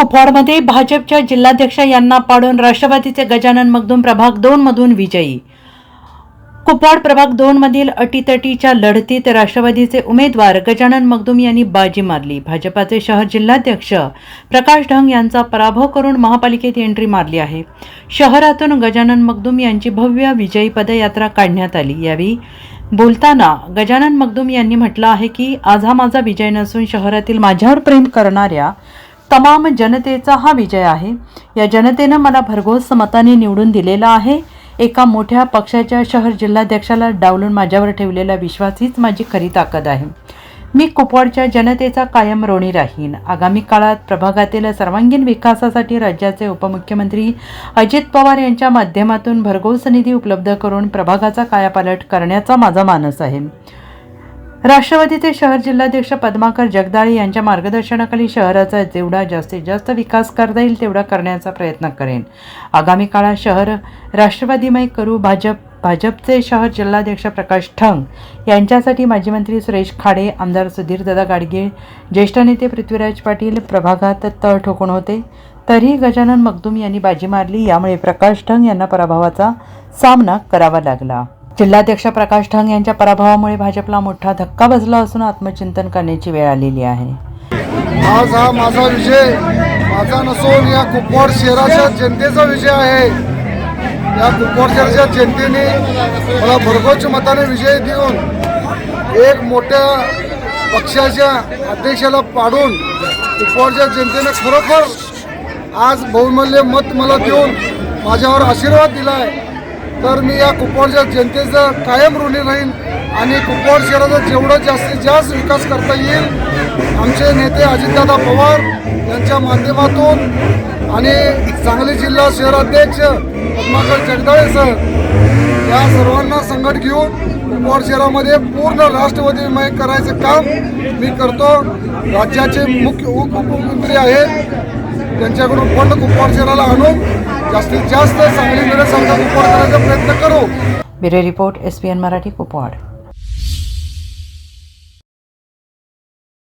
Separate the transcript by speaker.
Speaker 1: कुपवाडमध्ये भाजपच्या जिल्हाध्यक्ष यांना पाडून राष्ट्रवादीचे गजानन मगदूम प्रभाग दोन मधून विजयी. कुपवाड प्रभाग दोन मधील अटीतटीच्या लढतीत राष्ट्रवादीचे उमेदवार गजानन मगदूम यांनी बाजी मारली. भाजपाचे शहर जिल्हाध्यक्ष प्रकाश ढंग यांचा पराभव करून महापालिकेत एंट्री मारली आहे. शहरातून गजानन मगदूम यांची भव्य विजयी पदयात्रा काढण्यात आली. यावेळी बोलताना गजानन मगदूम यांनी म्हटलं आहे की आज हा माझा विजय नसून शहरातील माझ्यावर प्रेम करणाऱ्या तमाम जनतेचा हा विजय आहे. या जनतेनं मला भरघोस मताने निवडून दिलेला आहे. एका मोठ्या पक्षाच्या शहर जिल्हाध्यक्षाला डावलून माझ्यावर ठेवलेला विश्वास हीच माझी खरी ताकद आहे. मी कुपवाडच्या जनतेचा कायम ऋणी राहीन. आगामी काळात प्रभागातील सर्वांगीण विकासासाठी राज्याचे उपमुख्यमंत्री अजित पवार यांच्या माध्यमातून भरघोस निधी उपलब्ध करून प्रभागाचा कायापालट करण्याचा माझा मानस आहे. राष्ट्रवादीचे शहर जिल्हाध्यक्ष पद्माकर जगदाळे यांच्या मार्गदर्शनाखाली शहराचा जेवढा जास्तीत जास्त विकास करता येईल तेवढा करण्याचा प्रयत्न करेन. आगामी काळात शहर राष्ट्रवादीमय करू भाजप भाजपचे शहर जिल्हाध्यक्ष प्रकाश ठंग यांच्यासाठी माजी मंत्री सुरेश खाडे आमदार सुधीरदादा गाडगे ज्येष्ठ नेते पृथ्वीराज पाटील प्रभागात तळ ठोकून होते. तरीही गजानन मगदूम यांनी बाजी मारली यामुळे प्रकाश ठंग यांना पराभवाचा सामना करावा लागला. जिल्हाध्यक्ष प्रकाश ढंग यांच्या पराभवामुळे भाजपला मोठा धक्का बसला असून आत्मचिंतन करण्याची वेळ आलेली आहे.
Speaker 2: आज हा माझा विजय. माझा नसून या कुपवाड शहराच्या जनतेचा विजय आहे. या कुपवाड शहराच्या जनतेने मला भरघोच मताने विजय देऊन एक मोठ्या पक्षाच्या अध्यक्षाला पाडून कुपवाडच्या जनतेने खरोखर आज बहुमूल्य मत मला देऊन माझ्यावर आशीर्वाद दिला आहे तर मी या कुपवाडच्या जनतेचं कायम ऋणी राहीन आणि कुपवाड शहराचा जेवढा जास्तीत जास्त विकास करता येईल आमचे नेते अजितदादा पवार यांच्या माध्यमातून आणि सांगली जिल्हा शहराध्यक्ष पद्माकर जगदाळे सर या सर्वांना संकट घेऊन कुपवाड शहरामध्ये पूर्ण राष्ट्रवादीमय करायचं काम मी करतो. राज्याचे मुख्य उपमुख्यमंत्री आहेत. त्यांच्याकडून फंड कुपवाड शहराला आणून जास्तीत जास्त सांगली समजा कुपवाड करायचा प्रयत्न करू.
Speaker 1: Bureau report S P N Marathi Kupwad.